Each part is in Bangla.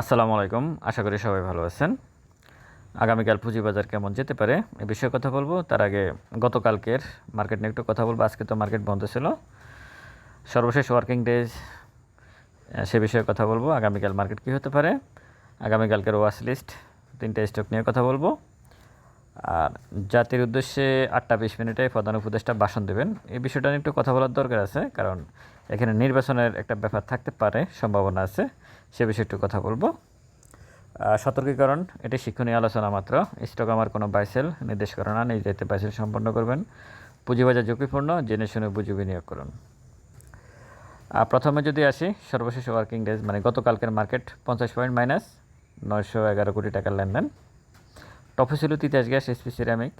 আসসালামু আলাইকুম। আশা করি সবাই ভালো আছেন। আগামীকাল পুঁজিবাজার কেমন যেতে পারে এ বিষয়ে কথা বলব। তার আগে গতকালকের মার্কেট নিয়ে একটু কথা বলব। আজকে তো মার্কেট বন্ধ ছিল। সর্বশেষ ওয়ার্কিং ডেজ সে বিষয়ে কথা বলব। আগামীকাল মার্কেট কী হতে পারে? আগামীকালকের ওয়াশ লিস্ট তিনটে স্টক নিয়ে কথা বলব। আর জাতির উদ্দেশ্যে আটটা বিশ মিনিটে প্রধান উপদেষ্টা ভাষণ দেবেন। এই বিষয়টা নিয়ে একটু কথা বলার দরকার আছে, কারণ এখানে নির্বাচনের একটা ব্যাপার থাকতে পারে, সম্ভাবনা আছে। সে বিষয়ে একটু কথা বলব। সতর্কীকরণ, এটি শিক্ষণীয় আলোচনা মাত্র। স্টক আমার কোনো বাইসেল, নির্দেশ করে না নিজ দায়িত্বে বাইসেল সম্পন্ন করবেন। পুঁজিবাজার ঝুঁকিপূর্ণ, জেনে শুনে বুঝে বিনিয়োগ করুন। প্রথমে যদি আসি, সর্বশেষ ওয়ার্কিং ডেজ মানে গতকালকের মার্কেট পঞ্চাশ পয়েন্ট মাইনাস নয়শো এগারো কোটি টাকার লেনদেন। টপে ছিল Titas gas SP ceramic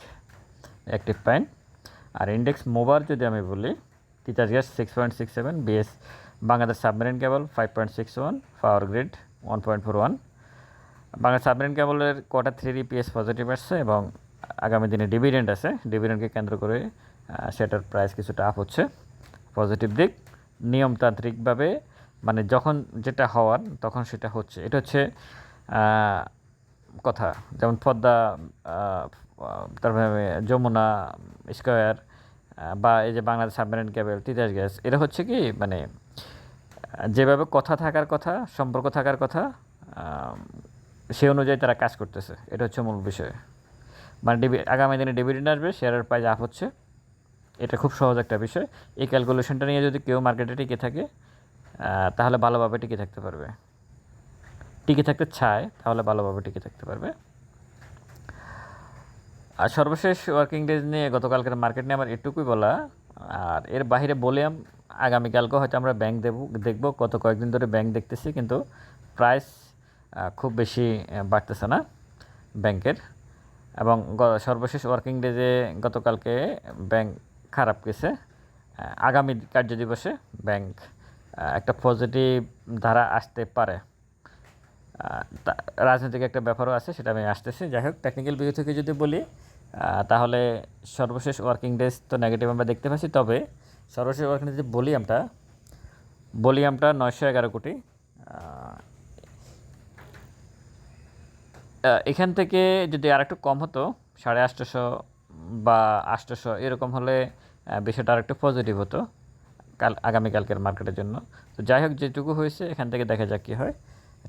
active fine আর ইন্ডেক্স মোবার যদি আমি বলি, Titas gas six point six seven BS Bangladesh submarine cable five point six one power grid one point four one Bangladesh submarine কেবলের কোয়ার্টার থ্রি ইপিএস পজিটিভ আসছে এবং আগামী দিনে ডিভিডেন্ড আছে। ডিভিডেন্ডকে কেন্দ্র করে সেটার প্রাইস কিছুটা আপ হচ্ছে। পজিটিভ দিক, নিয়মতান্ত্রিকভাবে মানে যখন যেটা হওয়ার, তখন সেটা হচ্ছে। এটা হচ্ছে কথা, যেমন পদ্মা তারপরে যমুনা, স্কোয়ার বা এই যে Bangladesh submarine cable Titas gas এটা হচ্ছে কি মানে যেভাবে কথা থাকার কথা, সম্পর্ক থাকার কথা সে অনুযায়ী তারা কাজ করতেছে। এটা হচ্ছে মূল বিষয়। মানে ডিবি, আগামী দিনে ডিভিডেন্ড আসবে, শেয়ারের প্রাইস আপ হচ্ছে। এটা খুব সহজ একটা বিষয়। এই ক্যালকুলেশনটা নিয়ে যদি কেউ মার্কেটে টিকে থাকে তাহলে ভালোভাবে টিকে থাকতে পারবে। টিকে থাকতে চায়, তাহলে ভালোভাবে টিকে থাকতে পারবে। আর সর্বশেষ ওয়ার্কিং ডেজ নিয়ে গতকালকের মার্কেট নিয়ে আমার এটুকুই বলা। আর এর বাইরে বললাম আগামীকালকেও হয়তো আমরা ব্যাংক দেব দেখব, গত কয়েকদিন ধরে ব্যাংক দেখতেছি, কিন্তু প্রাইস খুব বেশি বাড়তেছে না ব্যাংকের। এবং সর্বশেষ ওয়ার্কিং ডেজে গতকালকে ব্যাংক খারাপ গেছে। আগামী কার্যদিবসে ব্যাংক একটা পজিটিভ ধারা আসতে পারে। রাজনৈতিক একটা ব্যাপারও আছে, সেটা আমি আসতেছি। যাই হোক টেকনিক্যাল ভিউ থেকে যদি বলি তাহলে সর্বশেষ ওয়ার্কিং ডেজ তো নেগেটিভ আমরা দেখতে পাচ্ছি। তবে সর্বশেষ ওয়ার্কিং ডেজ যে ভলিউমটা ভলিউমটা নয়শো এগারো কোটি। এখান থেকে যদি আরেকটু কম হতো, সাড়ে আটশোশো বা আটশোশো এরকম হলে বিষয়টা আরেকটু পজিটিভ হতো, কাল আগামীকালকের মার্কেটের জন্য। তো যাই হোক, যেটুকু হয়েছে, এখান থেকে দেখা যাক কী হয়।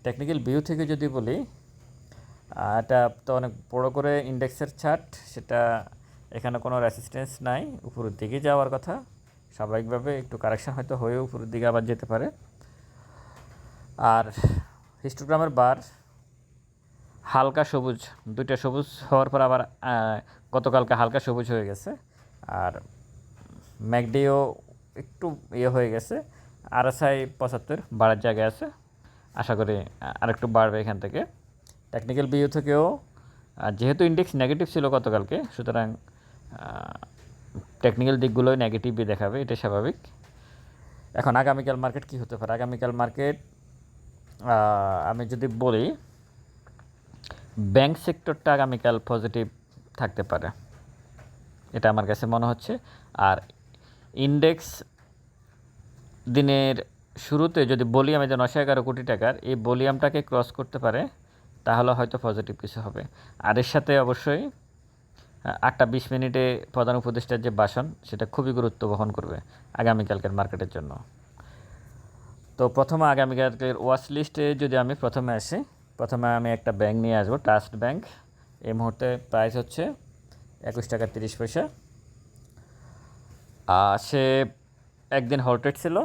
টেকনিক্যাল ভিউ থেকে যদি বলি এটা তো অনেক বড় করে ইন্ডেক্সের চার্ট সেটা এখানে কোনো রেসিস্টেন্স নাই, উপরের দিকে যাওয়ার কথা। স্বাভাবিকভাবে একটু কারেকশান হয়তো হয়ে উপরের দিকে আবার যেতে পারে। আর হিস্টোগ্রামের বার হালকা সবুজ, দুইটা সবুজ হওয়ার পর আবার গতকালকে হালকা সবুজ হয়ে গেছে। আর ম্যাকডিও একটু ইয়ে হয়ে গেছে আরএসআই পঁচাত্তর বাড়ার জায়গায় আছে। আশা করি আরেকটু বাড়বে এখান থেকে। টেকনিক্যাল বিউ থেকেও যেহেতু ইন্ডেক্স নেগেটিভ ছিল গতকালকে, সুতরাং টেকনিক্যাল দিকগুলোই নেগেটিভই দেখাবে এটা স্বাভাবিক। এখন আগামীকাল মার্কেট কি হতে পারে? আগামীকাল মার্কেট আমি যদি বলি ব্যাংক সেক্টরটা আগামীকাল পজিটিভ থাকতে পারে। এটা আমার কাছে মনে হচ্ছে। আর ইন্ডেক্স দিনের শুরুতে যদি ভলিউম এই যে নশো এগারো কোটি টাকার, এই ভলিউমটাকে ক্রস করতে পারে, তাহলে হয়তো পজিটিভ কিছু হবে। আর এর সাথে অবশ্যই আটটা বিশ মিনিটে প্রধান উপদেষ্টার যে ভাষণ, সেটা খুবই গুরুত্ব বহন করবে আগামীকালকের মার্কেটের জন্য। তো প্রথমে আগামীকালকের ওয়াচ লিস্টে যদি আমি প্রথমে আসি, প্রথমে আমি একটা ব্যাংক নিয়ে আসব ট্রাস্ট ব্যাংক এই মুহূর্তে প্রাইস হচ্ছে একুশ টাকা তিরিশ পয়সা। সে একদিন হল্টেড ছিল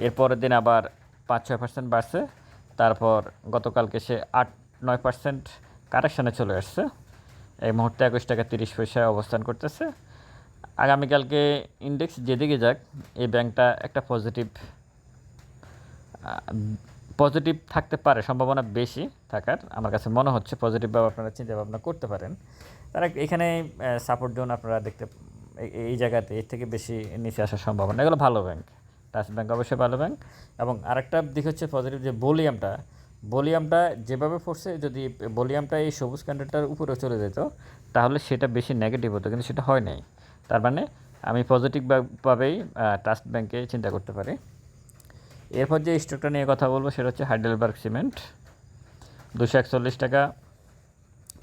এরপরের দিন আবার পাঁচ ছয় পার্সেন্ট বাড়ছে। তারপর গতকালকে সে আট নয় পার্সেন্ট কারেকশানে চলে আসছে। এই মুহূর্তে একুশ টাকা তিরিশ পয়সায় অবস্থান করতেছে। আগামীকালকে ইন্ডেক্স যেদিকে যাক, এই ব্যাংকটা একটা পজিটিভ পজিটিভ থাকতে পারে, সম্ভাবনা বেশি থাকার আমার কাছে মনে হচ্ছে পজিটিভভাবে আপনারা চিন্তা ভাবনা করতে পারেন। তারা এখানে সাপোর্ট জোন আপনারা দেখতে এই- জায়গাতে এর থেকে বেশি নিচে আসার সম্ভাবনা। এগুলো ভালো ব্যাংক। ট্রাস্ট ব্যাংক অবশ্যই ভালো ব্যাংক এবং আরেকটা দিক হচ্ছে পজিটিভ যে ভলিউমটা ভলিউমটা যেভাবে পড়ছে, যদি ভলিউমটা এই সবুজ ক্যান্ডেলটার উপরে চলে যেত, তাহলে সেটা বেশি নেগেটিভ হতো, কিন্তু সেটা হয় নাই। তার মানে আমি পজিটিভভাবেই ট্রাস্ট ব্যাংকে চিন্তা করতে পারি। এরপর যে স্টকটা নিয়ে কথা বলব, সেটা হচ্ছে হাইডেলবার্গ সিমেন্ট দুশো একচল্লিশ টাকা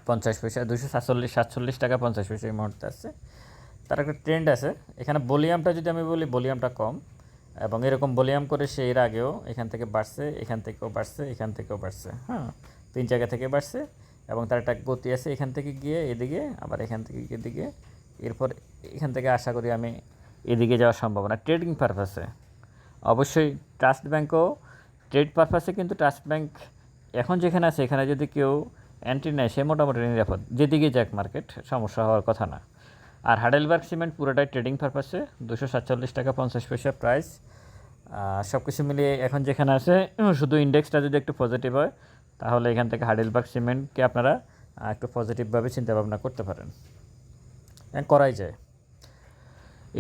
পঞ্চাশ পয়সা, দুশো সাতচল্লিশ সাতচল্লিশ টাকা পঞ্চাশ পয়সা এই মুহূর্তে আছে। তার একটা ট্রেন্ড আছে। এখানে ভলিউমটা যদি আমি বলি ভলিউমটা কম। এবং এরকম ভলিউম করে সে এর আগেও এখান থেকে বাড়ছে, এখান থেকেও বাড়ছে, এখান থেকেও বাড়ছে হ্যাঁ? তিন জায়গা থেকে বাড়ছে এবং তার একটা গতি আছে এখান থেকে গিয়ে এদিকে, আবার এখান থেকে এদিকে। এরপর এখান থেকে আশা করি আমি এদিকে যাওয়ার সম্ভাবনা। ট্রেডিং পারপাসে অবশ্যই ট্রাস্ট ব্যাঙ্কও ট্রেড পারপাসে কিন্তু ট্রাস্ট ব্যাঙ্ক এখন যেখানে আছে, এখানে যদি কেউ অ্যান্টি নেয়, সে মোটামুটি নিরাপদ। যেদিকে যাক মার্কেট সমস্যা হওয়ার কথা না। আর হাডেলবার্গ সিমেন্ট পুরোটাই ট্রেডিং পারপাসে দুশো সাতচল্লিশ টাকা পঞ্চাশ পয়সা প্রাইস সব কিছু মিলিয়ে এখন যেখানে আছে শুধু ইন্ডেক্সটা যদি একটু পজিটিভ হয়, তাহলে এখান থেকে হাডেলবার্গ সিমেন্টকে আপনারা একটু পজিটিভভাবে চিন্তা ভাবনা করতে পারেন। করাই যায়।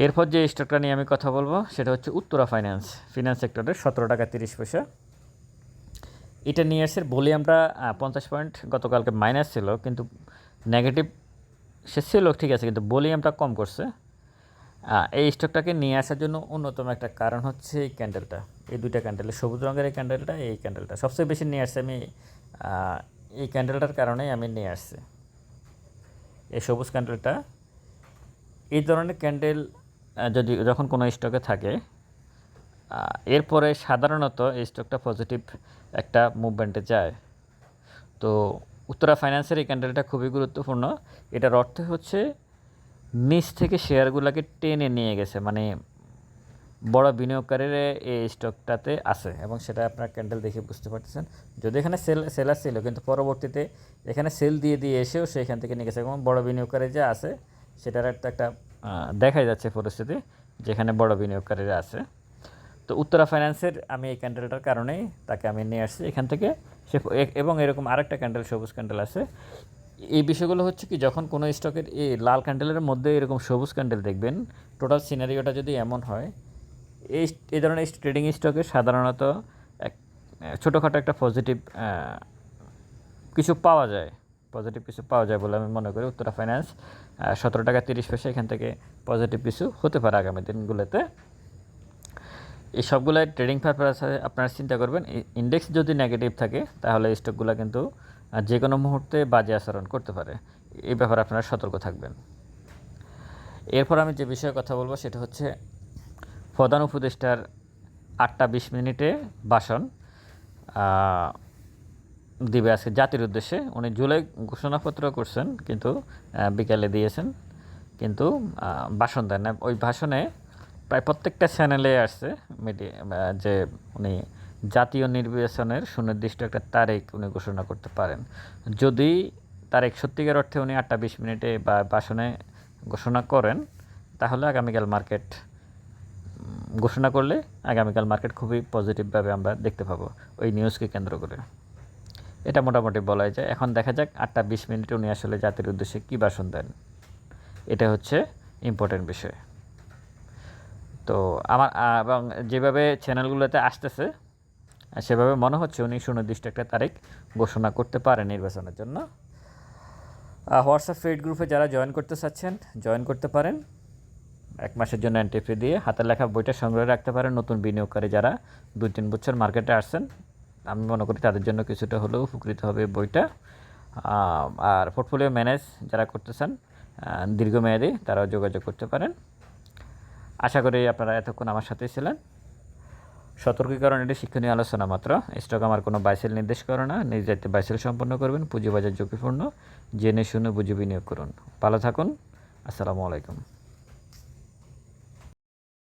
এরপর যে স্টকটা নিয়ে আমি কথা বলব, সেটা হচ্ছে উত্তরা ফাইন্যান্স ফিনান্স সেক্টরের সতেরো টাকা তিরিশ পয়সা। এটা নিয়ে এসে ভলিউমটা পঞ্চাশ পয়েন্ট গতকালকে মাইনাস ছিল, কিন্তু নেগেটিভ সে ছিল, ঠিক আছে, কিন্তু ভলিউমটা কম করছে। এই স্টকটাকে নিয়ে আসার জন্য অন্যতম একটা কারণ হচ্ছে এই ক্যান্ডেলটা। এই দুইটা ক্যান্ডেল সবুজ রঙের এই ক্যান্ডেলটা এই ক্যান্ডেলটা। সবচেয়ে বেশি নিয়ে আসছে আমি এই ক্যান্ডেলটার কারণেই আমি নিয়ে আসছি। এই সবুজ ক্যান্ডেলটা, এই ধরনের ক্যান্ডেল যদি যখন কোনো স্টকে থাকে এরপরে সাধারণত এই স্টকটা পজিটিভ একটা মুভমেন্টে যায়। তো উত্তরা ফাইন্যান্সের এই ক্যান্ডেলটা খুবই গুরুত্বপূর্ণ। এটার অর্থ হচ্ছে নিচ থেকে শেয়ারগুলোকে টেনে নিয়ে গেছে মানে বড় বিনিয়োগকারীরা এই স্টকটাতে আছে এবং সেটা আপনার ক্যান্ডেল দেখে বুঝতে পারতেছেন। যদি এখানে সেল, সেলার ছিল, কিন্তু পরবর্তীতে এখানে সেল দিয়ে দিয়ে এসেও সেখান থেকে নিয়ে গেছে এবং বড় বিনিয়োগকারী যে আছে, সেটার একটা একটা দেখাই যাচ্ছে পরিস্থিতি, যেখানে বড় বিনিয়োগকারীরা আছে। তো উত্তরা ফাইন্যান্সের আমি এই ক্যান্ডেলটার কারণেই তাকে আমি নিয়ে আসছি। এখান থেকে সে এবং এরকম আরেকটা ক্যান্ডেল সবুজ ক্যান্ডেল আছে। এই বিষয়গুলো হচ্ছে কি, যখন কোনো স্টকের এই লাল ক্যান্ডেলের মধ্যে এরকম সবুজ ক্যান্ডেল দেখবেন টোটাল সিনারিওটা যদি এমন হয়, এই এই ধরনের ট্রেডিং স্টকে সাধারণত এক ছোটোখাটো একটা পজিটিভ কিছু পাওয়া যায়। পজিটিভ কিছু পাওয়া যায় বলে আমি মনে করি। উত্তরা ফাইন্যান্স সতেরো টাকা তিরিশ পয়সা এখান থেকে পজিটিভ কিছু হতে পারে আগামী দিনগুলোতে। এই সবগুলো ট্রেডিং পারপাসে আপনারা চিন্তা করবেন ইন্ডেক্স যদি নেগেটিভ থাকে, তাহলে স্টকগুলো কিন্তু যে কোনো মুহূর্তে বাজে আচরণ করতে পারে। এই ব্যাপারে আপনারা সতর্ক থাকবেন। এরপর আমি যে বিষয়ে কথা বলব, সেটা হচ্ছে প্রধান উপদেষ্টার আটটা বিশ মিনিটে ভাষণ দিবে আজকে জাতির উদ্দেশ্যে। উনি জুলাই ঘোষণাপত্র করছেন, কিন্তু বিকালে দিয়েছেন, কিন্তু ভাষণ দেন না ওই ভাষণে প্রায় প্রত্যেকটা চ্যানেলে আসছে মিডিয়া যে উনি জাতীয় নির্বাচনের সুনির্দিষ্ট একটা তারিখ উনি ঘোষণা করতে পারেন। যদি তারিখ সত্যিকার অর্থে উনি আটটা বিশ মিনিটে বা ভাষণে ঘোষণা করেন, তাহলে আগামীকাল মার্কেট ঘোষণা করলে আগামীকাল মার্কেট খুবই পজিটিভভাবে আমরা দেখতে পাবো ওই নিউজকে কেন্দ্র করে। এটা মোটামুটি বলাই যায়। এখন দেখা যাক আটটা বিশ মিনিটে উনি আসলে জাতির উদ্দেশ্যে কী ভাষণ দেন। এটা হচ্ছে ইম্পর্টেন্ট বিষয়। তো আমার এবং যেভাবে চ্যানেলগুলোতে আসতেছে, সেভাবে মনে হচ্ছে উনি সুনির্দিষ্ট একটা তারিখ ঘোষণা করতে পারেন নির্বাচনের জন্য। হোয়াটসঅ্যাপ ফেড গ্রুপে যারা জয়েন করতে চাচ্ছেন জয়েন করতে পারেন। এক মাসের জন্য এন্ট্রি ফি দিয়ে হাতের লেখা বইটা সংগ্রহ রাখতে পারেন নতুন বিনিয়োগকারী যারা দুই তিন বছর মার্কেটে আসছেন। আমি মনে করি তাদের জন্য কিছুটা হলেও উপকৃত হবে বইটা। আর পোর্টফোলিও ম্যানেজ যারা করতে চান দীর্ঘমেয়াদী তারাও যোগাযোগ করতে পারেন। আশা করি আপনারা এতক্ষণ আমার সাথে ছিলেন। সতর্কীকরণ এটি শিক্ষণীয় আলোচনা মাত্র। স্টক আমার কোনো বাইসেল নির্দেশ করে না। নিজ দায়িত্বে বাইসেল সম্পন্ন করবেন। পুঁজিবাজার ঝুঁকিপূর্ণ। জেনে শুনে বুঝে বিনিয়োগ করুন। ভালো থাকুন। আসসালামু আলাইকুম।